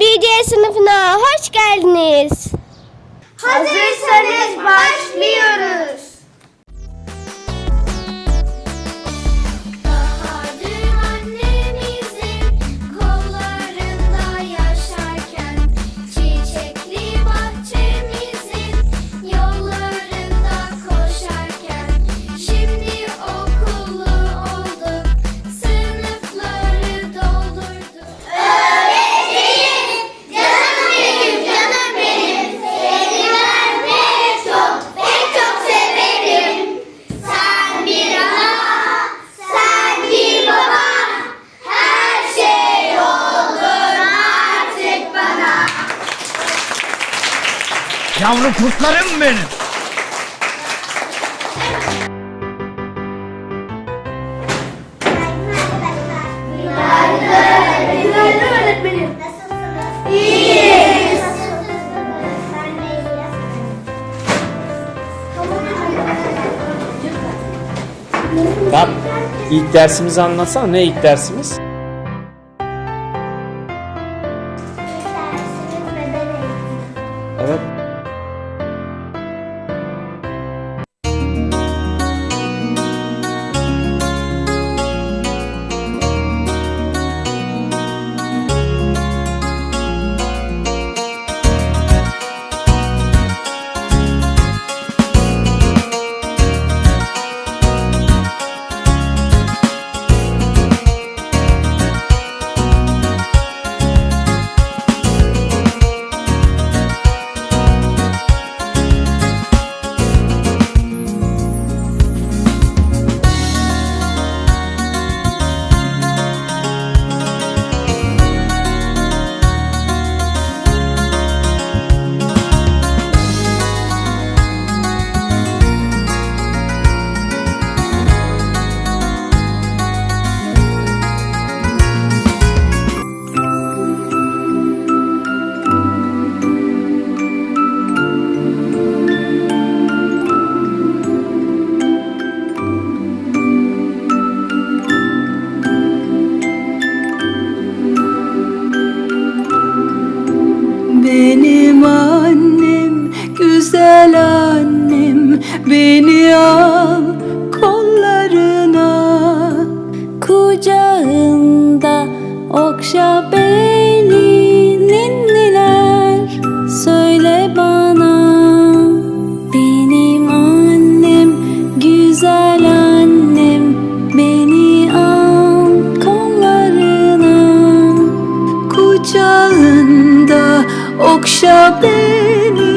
BC sınıfına hoş geldiniz. Hazırsanız başlıyoruz. Yavru kurtlarım benim. Tamam. İlk dersimizi anlatsana. Ne ilk? Dersimiz Benim annem, güzel annem Beni al kollarına. Kucağında okşa beni ninniler. Söyle bana Benim annem, güzel annem Beni al kollarına. Kucağında okşa beni